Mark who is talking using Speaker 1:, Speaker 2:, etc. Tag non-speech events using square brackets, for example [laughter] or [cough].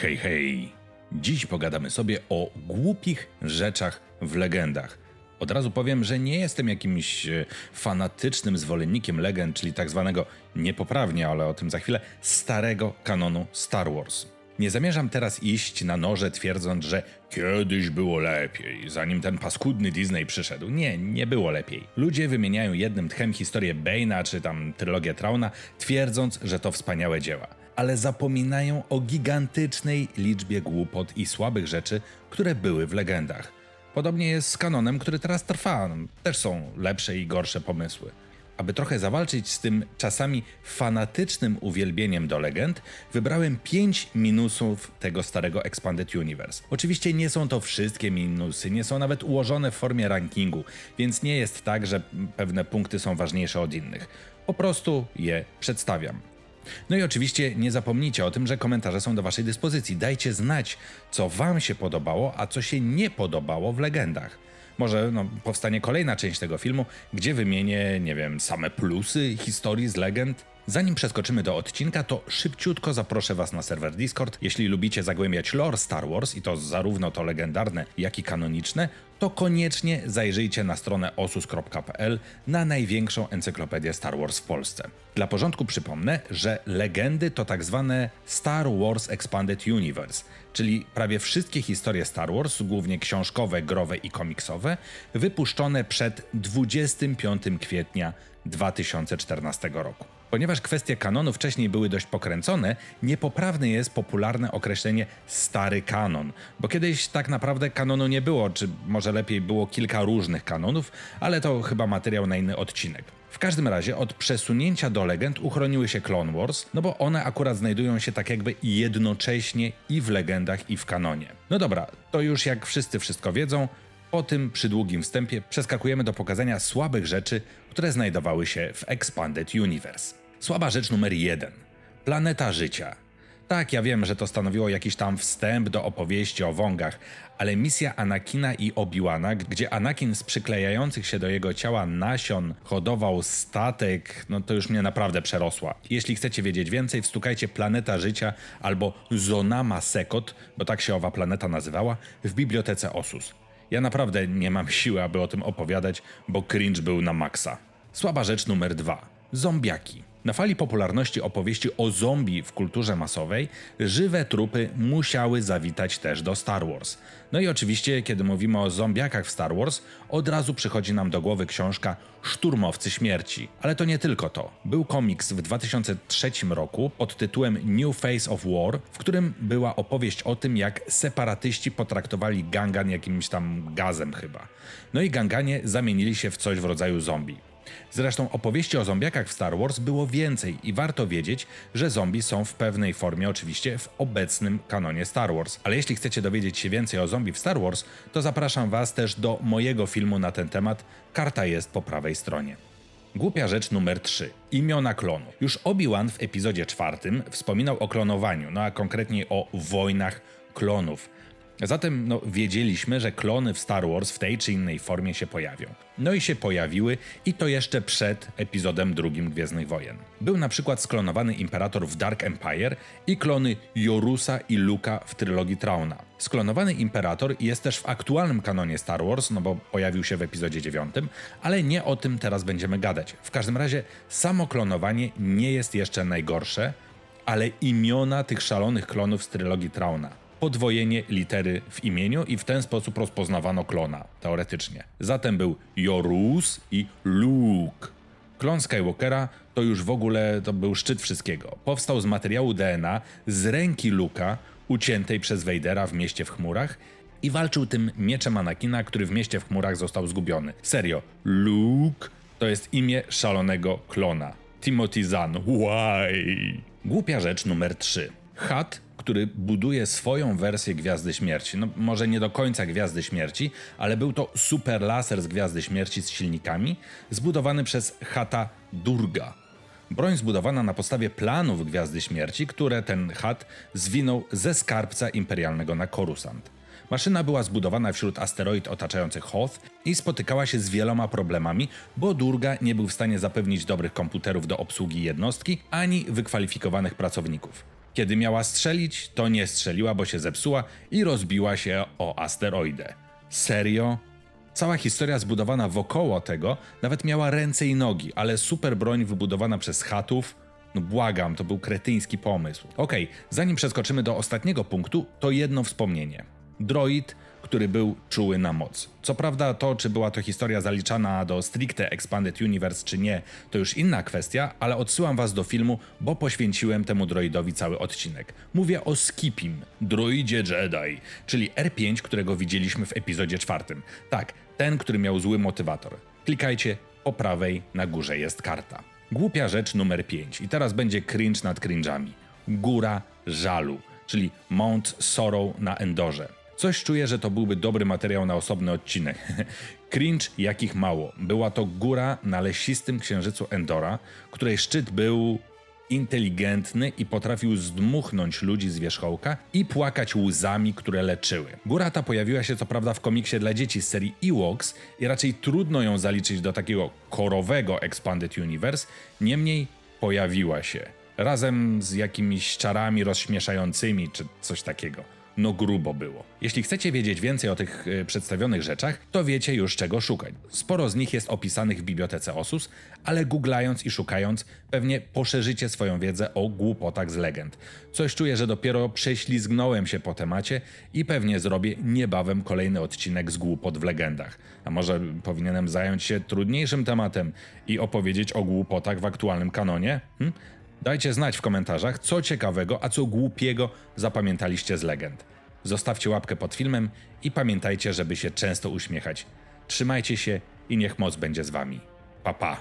Speaker 1: Hej, hej! Dziś pogadamy sobie o głupich rzeczach w legendach. Od razu powiem, że nie jestem jakimś e, fanatycznym zwolennikiem legend, czyli tak zwanego niepoprawnie, ale o tym za chwilę, starego kanonu Star Wars. Nie zamierzam teraz iść na noże twierdząc, że kiedyś było lepiej, zanim ten paskudny Disney przyszedł. Nie, nie było lepiej. Ludzie wymieniają jednym tchem historię Bane'a czy tam trylogię Trauna, twierdząc, że to wspaniałe dzieła. Ale zapominają o gigantycznej liczbie głupot i słabych rzeczy, które były w legendach. Podobnie jest z kanonem, który teraz trwa. Też są lepsze i gorsze pomysły. Aby trochę zawalczyć z tym czasami fanatycznym uwielbieniem do legend, wybrałem 5 minusów tego starego Expanded Universe. Oczywiście nie są to wszystkie minusy, nie są nawet ułożone w formie rankingu, więc nie jest tak, że pewne punkty są ważniejsze od innych. Po prostu je przedstawiam. No i oczywiście nie zapomnijcie o tym, że komentarze są do Waszej dyspozycji. Dajcie znać, co Wam się podobało, a co się nie podobało w legendach. Może no, powstanie kolejna część tego filmu, gdzie wymienię, nie wiem, same plusy historii z legend. Zanim przeskoczymy do odcinka, to szybciutko zaproszę Was na serwer Discord. Jeśli lubicie zagłębiać lore Star Wars i to zarówno to legendarne, jak i kanoniczne, to koniecznie zajrzyjcie na stronę osus.pl na największą encyklopedię Star Wars w Polsce. Dla porządku przypomnę, że legendy to tak zwane Star Wars Expanded Universe, czyli prawie wszystkie historie Star Wars, głównie książkowe, growe i komiksowe, wypuszczone przed 25 kwietnia 2014 roku. Ponieważ kwestie kanonu wcześniej były dość pokręcone, niepoprawne jest popularne określenie stary kanon, bo kiedyś tak naprawdę kanonu nie było, czy może lepiej było kilka różnych kanonów, ale to chyba materiał na inny odcinek. W każdym razie od przesunięcia do legend uchroniły się Clone Wars, no bo one akurat znajdują się tak jakby jednocześnie i w legendach i w kanonie. No dobra, to już jak wszyscy wszystko wiedzą, po tym przydługim wstępie przeskakujemy do pokazania słabych rzeczy, które znajdowały się w Expanded Universe. Słaba rzecz numer jeden. Planeta Życia. Tak, ja wiem, że to stanowiło jakiś tam wstęp do opowieści o wągach, ale misja Anakina i Obiłana, gdzie Anakin z przyklejających się do jego ciała nasion hodował statek, no to już mnie naprawdę przerosła. Jeśli chcecie wiedzieć więcej, wstukajcie Planeta Życia albo Zonama Sekot, bo tak się owa planeta nazywała, w bibliotece Osus. Ja naprawdę nie mam siły, aby o tym opowiadać, bo cringe był na maksa. Słaba rzecz numer dwa. Zombiaki. Na fali popularności opowieści o zombie w kulturze masowej, żywe trupy musiały zawitać też do Star Wars. No i oczywiście, kiedy mówimy o zombiakach w Star Wars, od razu przychodzi nam do głowy książka Szturmowcy Śmierci. Ale to nie tylko to. Był komiks w 2003 roku pod tytułem New Face of War, w którym była opowieść o tym, jak separatyści potraktowali Gangan jakimś tam gazem chyba. No i Ganganie zamienili się w coś w rodzaju zombie. Zresztą opowieści o zombiakach w Star Wars było więcej i warto wiedzieć, że zombie są w pewnej formie oczywiście w obecnym kanonie Star Wars. Ale jeśli chcecie dowiedzieć się więcej o zombie w Star Wars, to zapraszam Was też do mojego filmu na ten temat. Karta jest po prawej stronie. Głupia rzecz numer 3. Imiona klonu. Już Obi-Wan w epizodzie czwartym wspominał o klonowaniu, no a konkretniej o wojnach klonów. Zatem no, wiedzieliśmy, że klony w Star Wars w tej czy innej formie się pojawią. No i się pojawiły, i to jeszcze przed epizodem drugim Gwiezdnych Wojen. Był na przykład sklonowany Imperator w Dark Empire i klony Jorusa i Luka w trylogii Trauna. Sklonowany Imperator jest też w aktualnym kanonie Star Wars, no bo pojawił się w epizodzie 9, ale nie o tym teraz będziemy gadać. W każdym razie samo klonowanie nie jest jeszcze najgorsze, ale imiona tych szalonych klonów z trylogii Trauna podwojenie litery w imieniu i w ten sposób rozpoznawano klona, teoretycznie. Zatem był Jorus i Luke. Klon Skywalkera to już w ogóle to był szczyt wszystkiego. Powstał z materiału DNA z ręki Luka, uciętej przez Vadera w mieście w chmurach i walczył tym mieczem Anakina, który w mieście w chmurach został zgubiony. Serio, Luke to jest imię szalonego klona. Timothy Zahn. Why? Głupia rzecz numer 3. Hat który buduje swoją wersję Gwiazdy Śmierci. No, może nie do końca Gwiazdy Śmierci, ale był to super laser z Gwiazdy Śmierci z silnikami, zbudowany przez Hata Durga. Broń zbudowana na podstawie planów Gwiazdy Śmierci, które ten Hat zwinął ze skarbca imperialnego na Korusant. Maszyna była zbudowana wśród asteroid otaczających Hoth i spotykała się z wieloma problemami, bo Durga nie był w stanie zapewnić dobrych komputerów do obsługi jednostki ani wykwalifikowanych pracowników. Kiedy miała strzelić, to nie strzeliła, bo się zepsuła i rozbiła się o asteroidę. Serio? Cała historia zbudowana wokoło tego nawet miała ręce i nogi, ale super broń wybudowana przez chatów. No błagam, to był kretyński pomysł. Okej, zanim przeskoczymy do ostatniego punktu, to jedno wspomnienie. Droid, który był czuły na moc. Co prawda to, czy była to historia zaliczana do stricte Expanded Universe, czy nie, to już inna kwestia, ale odsyłam was do filmu, bo poświęciłem temu droidowi cały odcinek. Mówię o Skipim, droidzie Jedi, czyli R5, którego widzieliśmy w epizodzie czwartym. Tak, ten, który miał zły motywator. Klikajcie, po prawej na górze jest karta. Głupia rzecz numer 5 i teraz będzie cringe nad cringe'ami. Góra żalu, czyli Mount Sorrow na Endorze. Coś czuję, że to byłby dobry materiał na osobny odcinek. [laughs] Cringe jakich mało. Była to góra na lesistym księżycu Endora, której szczyt był inteligentny i potrafił zdmuchnąć ludzi z wierzchołka i płakać łzami, które leczyły. Góra ta pojawiła się co prawda w komiksie dla dzieci z serii Ewoks i raczej trudno ją zaliczyć do takiego korowego Expanded Universe, niemniej pojawiła się. Razem z jakimiś czarami rozśmieszającymi czy coś takiego no grubo było. Jeśli chcecie wiedzieć więcej o tych y, przedstawionych rzeczach, to wiecie już czego szukać. Sporo z nich jest opisanych w bibliotece Osus, ale googlając i szukając, pewnie poszerzycie swoją wiedzę o głupotach z legend. Coś czuję, że dopiero prześlizgnąłem się po temacie i pewnie zrobię niebawem kolejny odcinek z głupot w legendach. A może powinienem zająć się trudniejszym tematem i opowiedzieć o głupotach w aktualnym kanonie? Hm? Dajcie znać w komentarzach, co ciekawego, a co głupiego zapamiętaliście z legend. Zostawcie łapkę pod filmem i pamiętajcie, żeby się często uśmiechać. Trzymajcie się i niech moc będzie z wami. Pa pa!